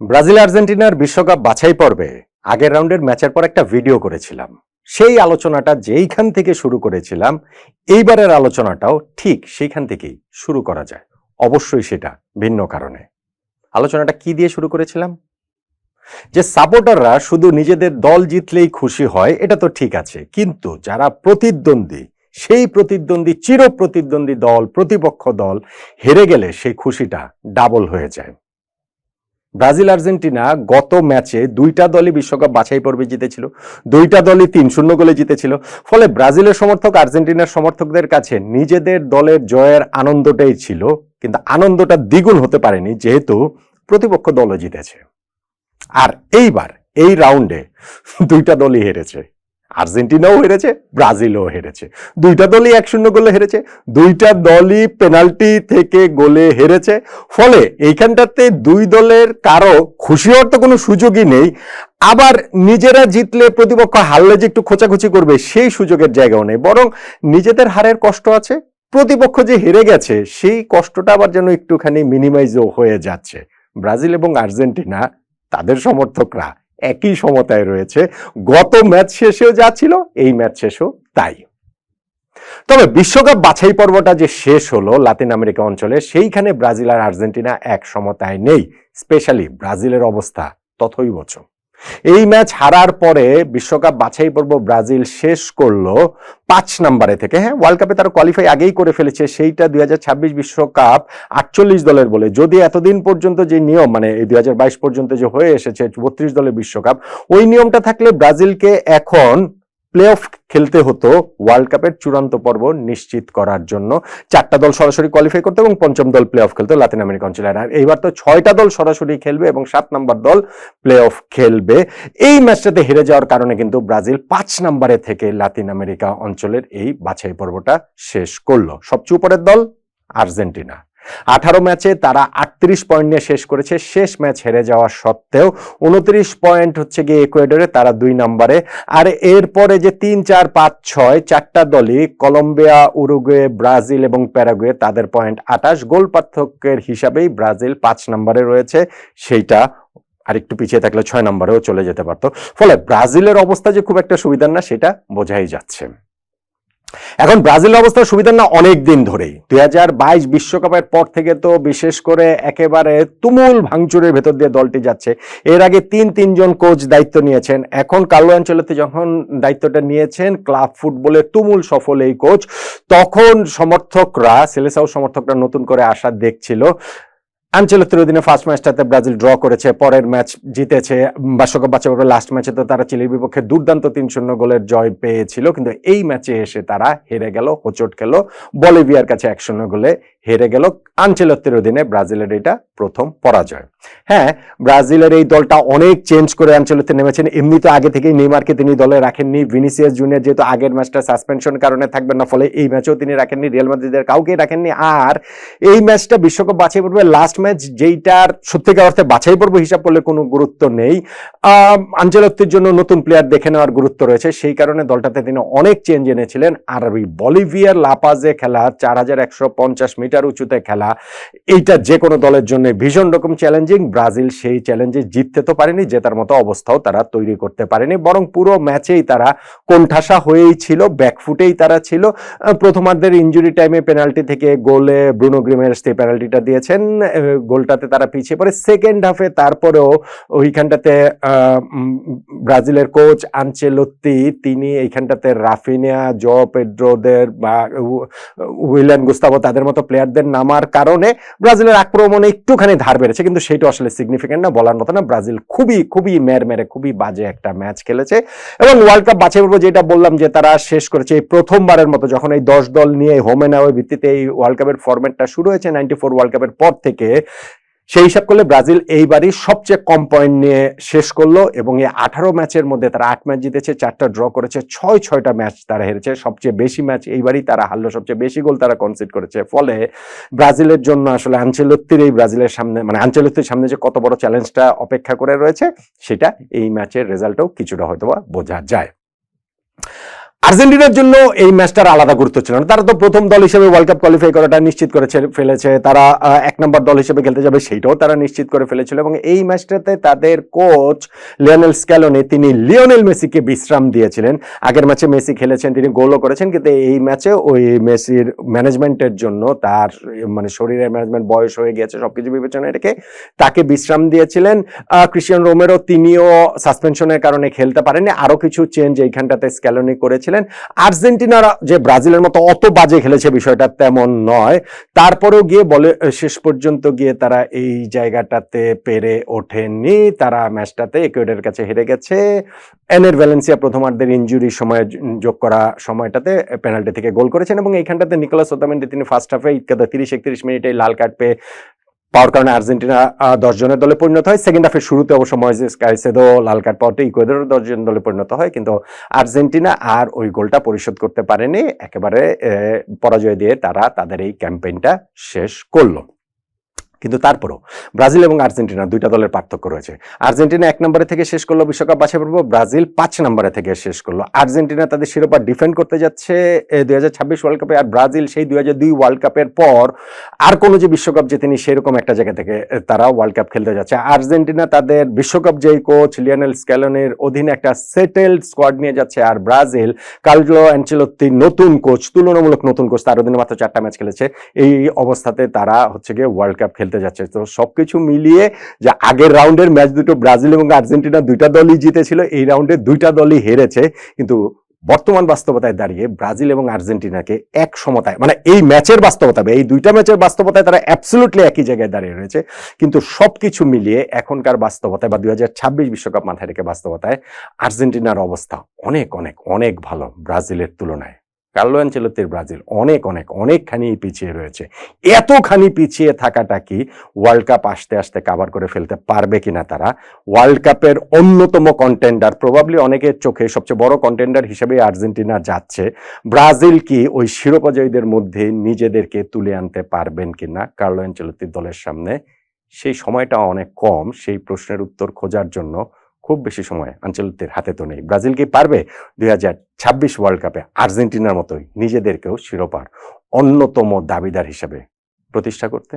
Brazil আর্জেন্টিনার বিশ্বকাপ বাছাই পর্বে আগের রাউন্ডের ম্যাচের পর একটা ভিডিও করেছিলাম। সেই আলোচনাটা যেইখান থেকে শুরু করেছিলাম, এইবারের আলোচনাটাও ঠিক সেইখান থেকেই শুরু করা যায়। অবশ্যই সেটা ভিন্ন কারণে। আলোচনাটা কি দিয়ে শুরু করেছিলাম? যে সাপোর্টাররা শুধু নিজেদের দল জিতলেই খুশি হয়, এটা তো ঠিক আছে। কিন্তু যারা প্রতিদ্বন্দ্বী, সেই প্রতিদ্বন্দ্বী চির প্রতিদ্বন্দ্বী দল, প্রতিপক্ষ দল, হেরে গেলে সেই খুশিটা ডাবল হয়ে যায়। ব্রাজিল আর্জেন্টিনা গত ম্যাচে দুইটা দলই বিশ্বকাপ বাছাই পর্বে জিতেছিল, দুইটা দলই তিন শূন্য গোলে জিতেছিল। ফলে ব্রাজিলের সমর্থক আর্জেন্টিনার সমর্থকদের কাছে নিজেদের দলের জয়ের আনন্দটাই ছিল, কিন্তু আনন্দটা দ্বিগুণ হতে পারেনি যেহেতু প্রতিপক্ষ দলও জিতেছে। আর এইবার, এই রাউন্ডে দুইটা দলই হেরেছে। আর্জেন্টিনাও হেরেছে, ব্রাজিলও হেরেছে। দুইটা দলই এক শূন্য গোলে হেরেছে, দুইটা দলই পেনাল্টি থেকে গোলে হেরেছে। ফলে এইখানটাতে দুই দলের কারও খুশি হওয়ার তো কোনো সুযোগই নেই। আবার নিজেরা জিতলে প্রতিপক্ষ হারলে যে একটু খোঁচাখুচি করবে, সেই সুযোগের জায়গাও নেই। বরং নিজেদের হারের কষ্ট আছে, প্রতিপক্ষ যে হেরে গেছে, সেই কষ্টটা আবার যেন একটুখানি মিনিমাইজও হয়ে যাচ্ছে। ব্রাজিল এবং আর্জেন্টিনা, তাদের সমর্থকরা একই সমতায় রয়েছে। গত ম্যাচ শেষেও যা ছিল, এই ম্যাচ শেষও তাই। তবে বিশ্বকাপ বাছাই পর্বটা যে শেষ হলো লাতিন আমেরিকা অঞ্চলে, সেইখানে ব্রাজিল আর আর্জেন্টিনা এক সমতায় নেই। স্পেশালি ব্রাজিলের অবস্থা তথই বছর এই ম্যাচ হারার পরে বিশ্বকাপ বাছাই পর্ব ব্রাজিল শেষ করল পাঁচ নাম্বারে থেকে। হ্যাঁ ওয়ার্ল্ড কাপে তারা কোয়ালিফাই আগেই করে ফেলেছে, সেইটা দুই বিশ্বকাপ আটচল্লিশ দলের বলে। যদি এতদিন পর্যন্ত যে নিয়ম মানে এই দুই হাজার বাইশ পর্যন্ত যে হয়ে এসেছে বত্রিশ দলের বিশ্বকাপ, ওই নিয়মটা থাকলে ব্রাজিলকে এখন প্লে অফ খেলতে হতো ওয়ার্ল্ড কাপের চূড়ান্ত পর্ব নিশ্চিত করার জন্য। চারটা দল সরাসরি কোয়ালিফাই করতো এবং পঞ্চম দল প্লে অফ খেলতো লাতিন আমেরিকা অঞ্চলে আর এইবার তো ছয়টা দল সরাসরি খেলবে এবং সাত নম্বর দল প্লে অফ খেলবে। এই ম্যাচটাতে হেরে যাওয়ার কারণে কিন্তু ব্রাজিল পাঁচ নম্বরে থেকে লাতিন আমেরিকা অঞ্চলের এই বাছাই পর্বটা শেষ করল। সবচেয়ে উপরের দল আর্জেন্টিনা। আঠারো ম্যাচে তারা আটত্রিশ পয়েন্ট নিয়ে শেষ করেছে। শেষ ম্যাচ হেরে যাওয়া সত্ত্বেও উনত্রিশ পয়েন্ট হচ্ছে গিয়ে ইকুয়েডরে তারা দুই নম্বরে। আর এরপরে যে তিন, চার, পাঁচ, ছয়, চারটা দলই কলম্বিয়া, উরুগুয়ে, ব্রাজিল এবং প্যারাগুয়ে তাদের পয়েন্ট আটাশ গোল পার্থক্যের হিসাবেই ব্রাজিল পাঁচ নম্বরে রয়েছে। সেইটা আর একটু পিছিয়ে থাকলে ছয় নম্বরেও চলে যেতে পারতো। ফলে ব্রাজিলের অবস্থা যে খুব একটা সুবিধার না, সেটা বোঝাই যাচ্ছে। এখন ব্রাজিলের অবস্থা সুবিধা না অনেক দিন ধরেই। দুই বিশ্বকাপের পর থেকে তো বিশেষ করে একেবারে তুমুল ভাঙচুরের ভেতর দিয়ে দলটি যাচ্ছে। এর আগে তিন তিনজন কোচ দায়িত্ব নিয়েছেন। এখন কালো অঞ্চলেতে যখন দায়িত্বটা নিয়েছেন, ক্লাব ফুটবলের তুমুল সফল এই কোচ, তখন সমর্থকরা, সেলেসাও সমর্থকরা নতুন করে আশা দেখছিল। আঞ্চলিকের দিনে ফার্স্ট ম্যাচটাতে ব্রাজিল ড্র করেছে, পরের ম্যাচ জিতেছে বিশ্বকাপ বাচ্চা লাস্ট ম্যাচে তো তারা চিলির বিপক্ষে দুর্দান্ত তিন শূন্য গোলের জয় পেয়েছিল, কিন্তু এই ম্যাচে এসে তারা হেরে গেল, হোচট খেলো। বলিভিয়ার কাছে এক শূন্য গোলে হেরে গেল আঞ্চলত্বের অধীনে ব্রাজিলের এটা প্রথম পরাজয়। হ্যাঁ ব্রাজিলের এই দলটা অনেক চেঞ্জ করে আঞ্চলতে নেমেছেন। এমনি তো আগে থেকেই নেইমারকে তিনি দলে রাখেননি। ভিনিসিয়াস জুনিয়র যেহেতু আগের ম্যাচটা সাসপেনশন কারণে থাকবেন না, ফলে এই ম্যাচেও তিনি রাখেননি। রিয়াল মাদ্রিদের কাউকেই রাখেননি। আর এই ম্যাচটা বিশ্বকাপ বাছাই পড়বে লাস্ট ম্যাচ যেইটার সত্যিকার অর্থে বাছাই পর্ব হিসাব করলে কোনো গুরুত্ব নেই। আঞ্চলত্বের জন্য নতুন প্লেয়ার দেখে নেওয়ার গুরুত্ব রয়েছে। সেই কারণে দলটাতে তিনি অনেক চেঞ্জ এনেছিলেন। আর ওই বলিভিয়ার লাপাজে খেলা চার হাজার একশো পঞ্চাশ মিটার উঁচুতে খেলা। এইটা যে কোনো দলের জন্য ভীষণ রকম চ্যালেঞ্জিং ব্রাজিল সেই চ্যালেঞ্জে জিততে তো পারেনি, জেতার মতো অবস্থাও তারা তৈরি করতে পারেনি। বরং পুরো ম্যাচেই তারা কোণঠাসা হয়েই ছিল ব্যাকফুটেই তারা ছিল। প্রথমার্ধের ইঞ্জুরি টাইমে পেনাল্টি থেকে গোলে ব্রুনো গ্রিমের সেই পেনাল্টিটা দিয়েছেন। গোলটাতে তারা পিছিয়ে পড়ে। সেকেন্ড হাফে তারপরেও ওইখানটাতে ব্রাজিলের কোচ আনচেলত্তি, তিনি এইখানটাতে রাফিনিয়া, জ পেড্রোদের বা উইলিয়ান গুস্তাবো তাদের মতো প্লেয়ারদের নামার কারণে ব্রাজিলের আক্রমণে একটুখানি ধার বেড়েছে, কিন্তু সেটা আসলে সিগনিফিকেন্ট না, বলার মতো না। ব্রাজিল খুবই খুবই মের মেরে খুবই বাজে একটা ম্যাচ খেলেছে। এবং ওয়ার্ল্ড কাপ বাছাই পর্ব যেটা বললাম যে তারা শেষ করেছে এই প্রথমবারের মতো, যখন এই দশ দল নিয়ে হোমে নেওয়ার ভিত্তিতে এই ওয়ার্ল্ড কাপের ফরম্যাটটা শুরু হয়েছে নাইনটি ফোর ওয়ার্ল্ড কাপের পর থেকে সেই হিসাব করলে ব্রাজিল এইবারই সবচেয়ে কম পয়েন্ট নিয়ে শেষ করল এবং এই আঠারো ম্যাচের মধ্যে তারা আট ম্যাচ জিতেছে, চারটা ড্র করেছে, ছয়, ছয়টা ম্যাচ তারা হেরেছে। সবচেয়ে বেশি ম্যাচ এইবারই তারা হারলো, সবচেয়ে বেশি গোল তারা কনসিড করেছে। ফলে ব্রাজিলের জন্য আসলে আঞ্চলত্তির এই ব্রাজিলের সামনে মানে আঞ্চলত্তির সামনে যে কত বড় চ্যালেঞ্জটা অপেক্ষা করে রয়েছে, সেটা এই ম্যাচের রেজাল্টও কিছুটা হয়তো বোঝা যায়। আর্জেন্টিনার জন্য এই ম্যাচটার আলাদা গুরুত্ব ছিল না। তারা তো প্রথম দল হিসেবে ওয়ার্ল্ড কাপ কোয়ালিফাই করাটা নিশ্চিত করেছে ফেলেছে। তারা এক নম্বর দল হিসেবে খেলতে যাবে সেইটাও তারা নিশ্চিত করে ফেলেছিল। এবং এই ম্যাচটাতে তাদের কোচ লিওনেল স্ক্যালোনি তিনি লিওনেল মেসিকে বিশ্রাম দিয়েছিলেন। আগের ম্যাচে মেসি খেলেছেন তিনি গোলও করেছেন কিন্তু এই ম্যাচে ওই মেসির ম্যানেজমেন্টের জন্য তার মানে শরীরের ম্যানেজমেন্ট বয়স হয়ে গিয়েছে সবকিছু বিবেচনায় রেখে তাকে বিশ্রাম দিয়েছিলেন। আহ, ক্রিস্টিয়ান রোমেরো তিনিও সাসপেনশনের কারণে খেলতে পারেননি। আরও কিছু চেঞ্জ এইখানটাতে স্ক্যালোনি করেছিলেন আর্জেন্টিনারা যে ব্রাজিলের মতো অত বাজে খেলেছে বিষয়টা তেমন নয়। তারপরেও গিয়ে বলে শেষ পর্যন্ত গিয়ে তারা এই জায়গাটাতে পেরে ওঠেনি তারা ম্যাচটাতে ইকুয়েডের কাছে হেরে গেছে। এনের ভ্যালেন্সিয়া প্রথমার্ধের ইঞ্জুরির সময় যোগ করা সময়টাতে পেনাল্টি থেকে গোল করেছেন এবং এইখানটাতে নিকোলাস ওতামেন্ডি তিনি ফার্স্ট হাফে ইতকাদা তিরিশ, একত্রিশ মিনিটে লাল কার্ড পেয়ে পাওয়ার কারণে আর্জেন্টিনা দশ জনের দলে পরিণত হয়। সেকেন্ড হাফের শুরুতে অবশ্য ময়েজেস কাইসেদো লাল কার্ড পাওয়াতে ইকুয়েডর দশ জন দলে পরিণত হয়। কিন্তু আর্জেন্টিনা আর ওই গোলটা পরিশোধ করতে পারেনি। একেবারে পরাজয় দিয়ে তারা তাদের এই ক্যাম্পেইনটা শেষ করল। কিন্তু তারপরও ব্রাজিল এবং আর্জেন্টিনা দুইটা দলের পার্থক্য রয়েছে। আর্জেন্টিনা এক নম্বরে থেকে শেষ করল বিশ্বকাপ বাছাই পর্ব, ব্রাজিল পাঁচ নম্বরে থেকে শেষ করল। আর্জেন্টিনা তাদের শিরোপা ডিফেন্ড করতে যাচ্ছে দুই হাজার ছাব্বিশ ওয়ার্ল্ড কাপে আর ব্রাজিল সেই দুই হাজার দুই ওয়ার্ল্ড কাপের পর আর কোনো যে বিশ্বকাপ জেতেনি সেরকম একটা জায়গা থেকে তারা ওয়ার্ল্ড কাপ খেলতে যাচ্ছে। আর্জেন্টিনা তাদের বিশ্বকাপ যেই কোচ লিওনেল স্ক্যালনের অধীনে একটা সেটেলড স্কোয়াড নিয়ে যাচ্ছে, আর ব্রাজিল কার্লো অ্যাঞ্চেলোত্তির নতুন কোচ তুলনামূলক নতুন কোচ তার অধীনে মাত্র চারটা ম্যাচ খেলেছে। এই অবস্থাতে তারা হচ্ছে গিয়ে ওয়ার্ল্ড কাপ খেলতে যাচ্ছে। তো সবকিছু মিলিয়ে যে আগের রাউন্ডের ম্যাচ দুটো ব্রাজিল এবং আর্জেন্টিনা দুইটা দলই জিতেছিল, এই রাউন্ডে দুইটা দলই হেরেছে। কিন্তু বর্তমান বাস্তবতায় দাঁড়িয়ে ব্রাজিল এবং আর্জেন্টিনাকে এক সমতায় মানে এই ম্যাচের বাস্তবতা, এই দুইটা ম্যাচের বাস্তবতায় তারা অ্যাবসলুটলি একই জায়গায় দাঁড়িয়ে রয়েছে। কিন্তু সব কিছু মিলিয়ে এখনকার বাস্তবতায় বা দুই বিশ্বকাপ মাথায় রেখে বাস্তবতায় আর্জেন্টিনার অবস্থা অনেক অনেক অনেক ভালো ব্রাজিলের তুলনায়। কার্লো অ্যাঞ্চেলোত্তির ব্রাজিল অনেক অনেক, অনেকখানি পিছিয়ে রয়েছে। এতখানি পিছিয়ে থাকাটা কি ওয়ার্ল্ড কাপ আসতে আসতে কাভার করে ফেলতে পারবে কিনা তারা? ওয়ার্ল্ড কাপের অন্যতম কন্টেন্ডার প্রবাবলি অনেকের চোখে সবচেয়ে বড় কন্টেন্ডার হিসেবে আর্জেন্টিনা যাচ্ছে। ব্রাজিল কি ওই শিরোপাজয়ীদের মধ্যে নিজেদেরকে তুলে আনতে পারবেন কিনা কার্লো অ্যাঞ্চেলোত্তির দলের সামনে? সেই সময়টা অনেক কম, সেই প্রশ্নের উত্তর খোঁজার জন্য খুব বেশি সময় আঞ্চলিকদের হাতে তো নেই। ব্রাজিল কি পারবে? দুই হাজার ছাব্বিশ ওয়ার্ল্ড কাপে আর্জেন্টিনার মতোই নিজেদেরকেও শিরোপার অন্যতম দাবিদার হিসাবে প্রতিষ্ঠা করতে?